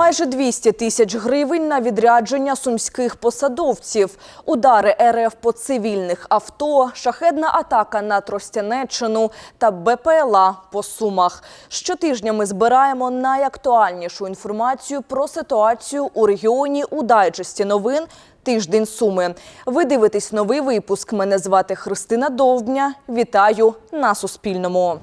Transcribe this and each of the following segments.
Майже 200 тисяч гривень на відрядження сумських посадовців, удари РФ по цивільних авто, шахедна атака на Тростянеччину та БПЛА по Сумах. Щотижня ми збираємо найактуальнішу інформацію про ситуацію у регіоні у дайджесті новин Тиждень Суми. Ви дивитесь новий випуск. Мене звати Христина Довбня. Вітаю на Суспільному.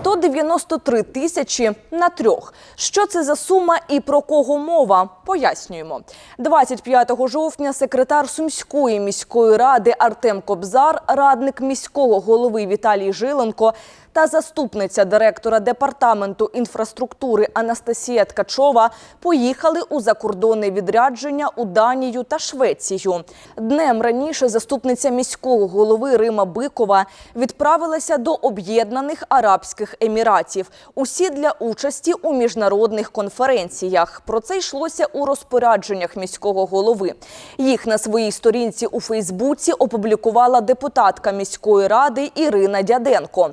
193 тисячі на трьох. Що це за сума і про кого мова? Пояснюємо. 25 жовтня секретар Сумської міської ради Артем Кобзар, радник міського голови Віталій Жиленко та заступниця директора департаменту інфраструктури Анастасія Ткачова поїхали у закордонне відрядження у Данію та Швецію. Днем раніше заступниця міського голови Рима Бикова відправилася до Об'єднаних Арабських Еміратів. Усі для участі у міжнародних конференціях. Про це йшлося у розпорядженнях міського голови. Їх на своїй сторінці у Фейсбуці опублікувала депутатка міської ради Ірина Дяденко.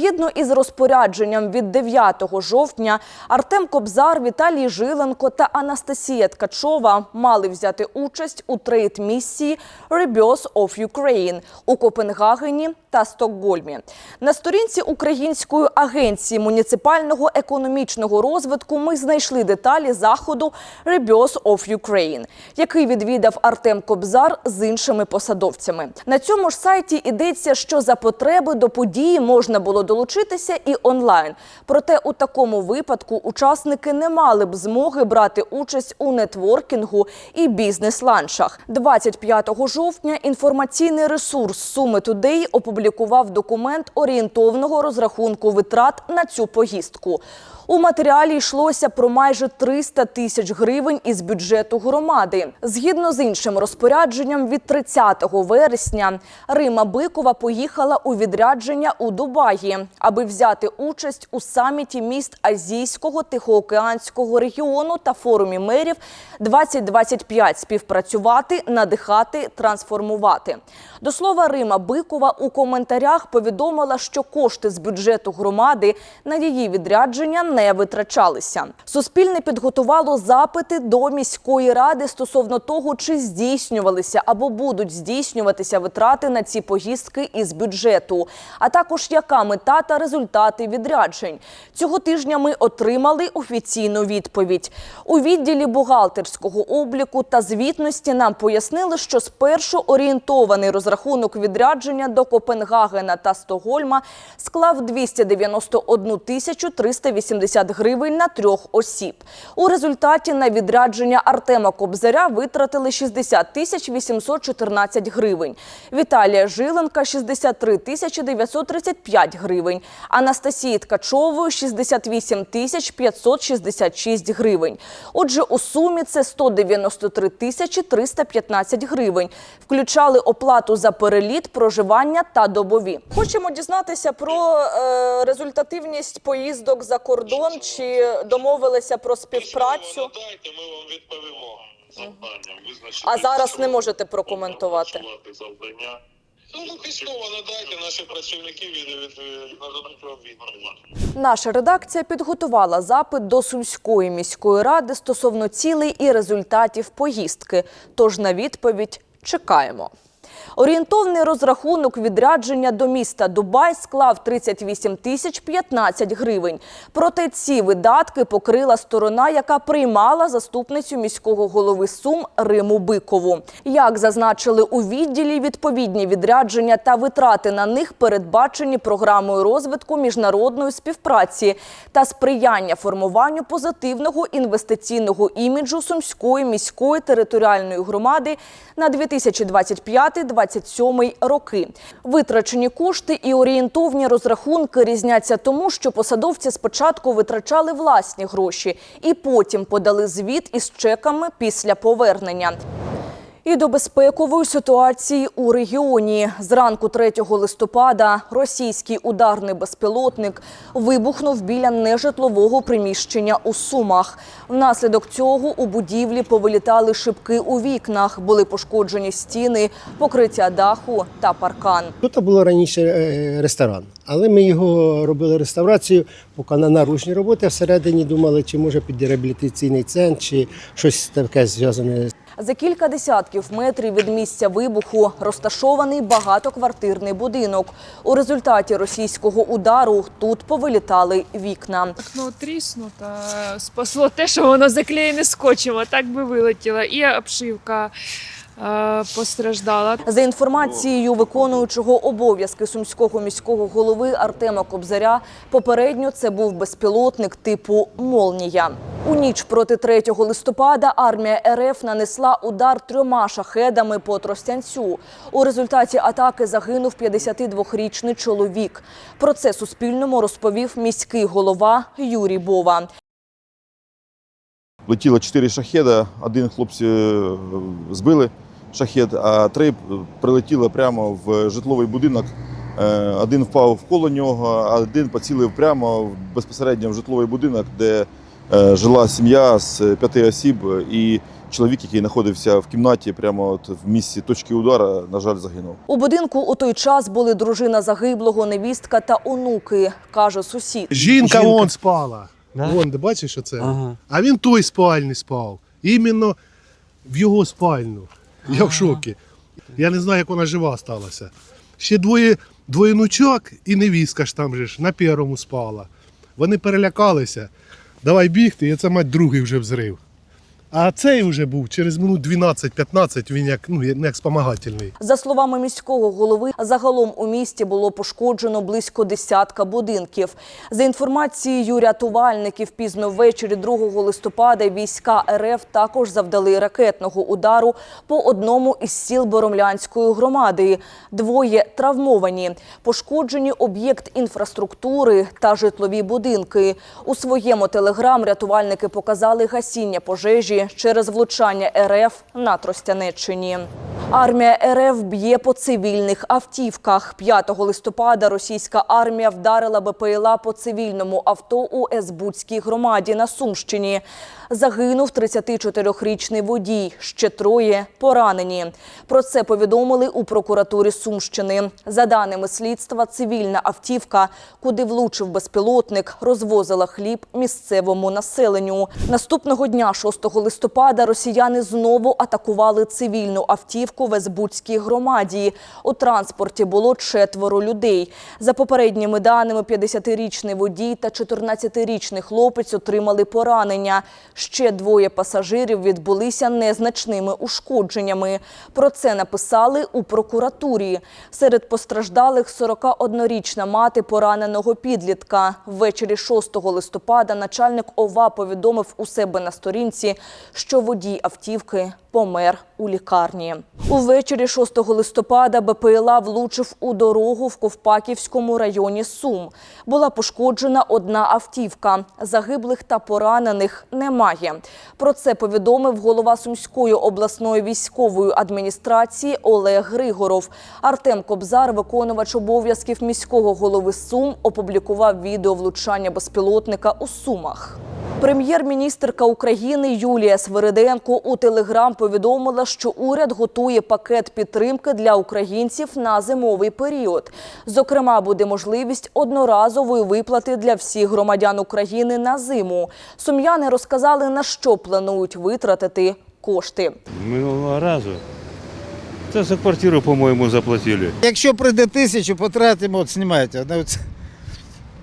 Згідно із розпорядженням від 9 жовтня, Артем Кобзар, Віталій Жиленко та Анастасія Ткачова мали взяти участь у трейд-місії Rebirth of Ukraine у Копенгагені та Стокгольмі. На сторінці Української агенції муніципального економічного розвитку ми знайшли деталі заходу Rebirth of Ukraine, який відвідав Артем Кобзар з іншими посадовцями. На цьому ж сайті йдеться, що за потреби до події можна було долучитися і онлайн. Проте у такому випадку учасники не мали б змоги брати участь у нетворкінгу і бізнес-ланчах. 25 жовтня інформаційний ресурс Суми Тудей опублікував документ орієнтовного розрахунку витрат на цю поїздку. У матеріалі йшлося про майже 300 тисяч гривень із бюджету громади. Згідно з іншим розпорядженням, від 30 вересня Рима Бикова поїхала у відрядження у Дубаї, аби взяти участь у саміті міст Азійського Тихоокеанського регіону та форумі мерів 2025 співпрацювати, надихати, трансформувати. До слова, Рима Бикова у коментарях повідомила, що кошти з бюджету громади на її відрядження не витрачалися. Суспільне підготувало запити до міської ради стосовно того, чи здійснювалися або будуть здійснюватися витрати на ці поїздки із бюджету, а також яка мета та результати відряджень. Цього тижня ми отримали офіційну відповідь. У відділі бухгалтерського обліку та звітності нам пояснили, що спершу орієнтований розрахунок відрядження до Копенгагена та Стокгольма склав 291 тисячу 380 гривень на трьох осіб. У результаті на відрядження Артема Кобзаря витратили 60 тисяч 814 гривень. Віталія Жиленка – 63 тисячі 935 гривень. Анастасії Ткачової – 68 тисяч 566 гривень. Отже, у сумі це 193 тисячі 315 гривень. Включали оплату за переліт, проживання та добові. Хочемо дізнатися про е, результативність поїздок за кордон. Чи домовилися про співпрацю? Надайте, ми вам відповімо завданням. Визначити А зараз не можете прокоментувати. завдання. Ну, ну, письмово надайте, наші працівники від, від, від, нададуть вам відповідь. Наша редакція підготувала запит до Сумської міської ради стосовно цілей і результатів поїздки. Тож на відповідь чекаємо. Орієнтовний розрахунок відрядження до міста Дубай склав 38 тисяч 15 гривень. Проте ці видатки покрила сторона, яка приймала заступницю міського голови Сум Риму Бикову. Як зазначили у відділі, відповідні відрядження та витрати на них передбачені програмою розвитку міжнародної співпраці та сприяння формуванню позитивного інвестиційного іміджу Сумської міської територіальної громади на 2025-2027 роки. Витрачені кошти і орієнтовні розрахунки різняться тому, що посадовці спочатку витрачали власні гроші і потім подали звіт із чеками після повернення. І до безпекової ситуації у регіоні. Зранку 3 листопада російський ударний безпілотник вибухнув біля нежитлового приміщення у Сумах. Внаслідок цього у будівлі повилітали шибки у вікнах, були пошкоджені стіни, покриття даху та паркан. Тут було раніше е, ресторан, але ми його робили реставрацію, поки на наружні роботи а всередині думали, чи може під реабілітаційний центр, чи щось таке зв'язане За кілька десятків метрів від місця вибуху розташований багатоквартирний будинок. У результаті російського удару тут повилітали вікна. Окно тріснуто. Спасло те, що воно заклеєне скотчем, а так би вилетіло. І обшивка постраждала. За інформацією виконуючого обов'язки сумського міського голови Артема Кобзаря, попередньо це був безпілотник типу Молнія. У ніч проти 3 листопада армія РФ нанесла удар трьома шахедами по Тростянцю. У результаті атаки загинув 52-річний чоловік. Про це Суспільному розповів міський голова Юрій Бова. Летіло чотири шахеда, один хлопці е, збили шахед, а три прилетіли прямо в житловий будинок. Е, Один впав коло нього, а один поцілив прямо в- безпосередньо в житловий будинок, де е, жила сім'я з п'яти осіб, і чоловік, який знаходився в кімнаті, прямо от в місці точки удару, на жаль, загинув. У будинку у той час були дружина загиблого, невістка та онуки, каже сусід. Жінка, Жінка. вон спала. Да? Вон, де бачиш, що це? Ага. А він той спальні спав. Іменно в його спальню. Я в шокі. Я не знаю, як вона жива сталася. Ще двоє, двоє нучок і невістка ж там же ж на першому спала. Вони перелякалися. Давай бігти, і це мать другий вже взрив. А цей вже був через минут 12-15, він як, ну, як спомагательний. За словами міського голови, загалом у місті було пошкоджено близько десятка будинків. За інформацією рятувальників, пізно ввечері 2 листопада війська РФ також завдали ракетного удару по одному із сіл Боромлянської громади. Двоє травмовані. Пошкоджені об'єкт інфраструктури та житлові будинки. У своєму телеграм рятувальники показали гасіння пожежі через влучання РФ на Тростянеччині. Армія РФ б'є по цивільних автівках. 5 листопада російська армія вдарила БПЛА по цивільному авто у Есбудській громаді на Сумщині. Загинув 34-річний водій, ще троє поранені. Про це повідомили у прокуратурі Сумщини. За даними слідства, цивільна автівка, куди влучив безпілотник, розвозила хліб місцевому населенню. Наступного дня, 6 листопада, росіяни знову атакували цивільну автівку в Есбудській громаді. У транспорті було четверо людей. За попередніми даними, 50-річний водій та 14-річний хлопець отримали поранення. Ще двоє пасажирів відбулися незначними ушкодженнями. Про це написали у прокуратурі. Серед постраждалих 41-річна мати пораненого підлітка. Ввечері 6 листопада начальник ОВА повідомив у себе на сторінці, що водій автівки помер у лікарні. Увечері 6 листопада БПЛА влучив у дорогу в Ковпаківському районі Сум. Була пошкоджена одна автівка. Загиблих та поранених немає. Про це повідомив голова Сумської обласної військової адміністрації Олег Григоров. Артем Кобзар, виконувач обов'язків міського голови Сум, опублікував відео влучання безпілотника у Сумах. Прем'єр-міністерка України Юлія Свириденко у Телеграм повідомила, що уряд готує пакет підтримки для українців на зимовий період. Зокрема, буде можливість одноразової виплати для всіх громадян України на зиму. Сум'яни розказали, на що планують витратити кошти. Минулого разу. Це за квартиру, по-моєму, заплатили. Якщо прийде тисячу, потратимо, от знімайте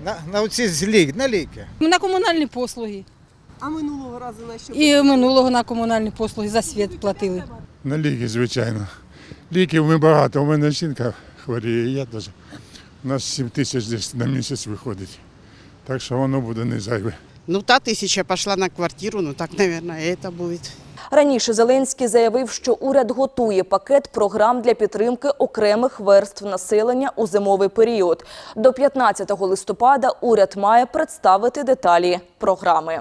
на, на, оці з лік, на ліки. На комунальні послуги. А минулого разу на що? І минулого на комунальні послуги за світ платили. На ліки, звичайно. Ліків ми багато. У мене жінка хворіє, я теж. У нас 7 тисяч десь на місяць виходить. Так що воно буде не зайве. Ну, та тисяча пішла на квартиру, ну так, мабуть, і це буде. Раніше Зеленський заявив, що уряд готує пакет програм для підтримки окремих верств населення у зимовий період. До 15 листопада уряд має представити деталі програми.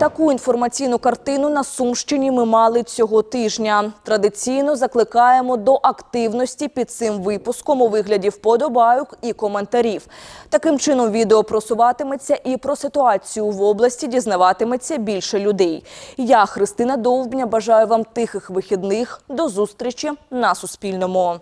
Таку інформаційну картину на Сумщині ми мали цього тижня. Традиційно закликаємо до активності під цим випуском у вигляді вподобайок і коментарів. Таким чином відео просуватиметься і про ситуацію в області дізнаватиметься більше людей. Я, Христина Довбня, бажаю вам тихих вихідних. До зустрічі на Суспільному.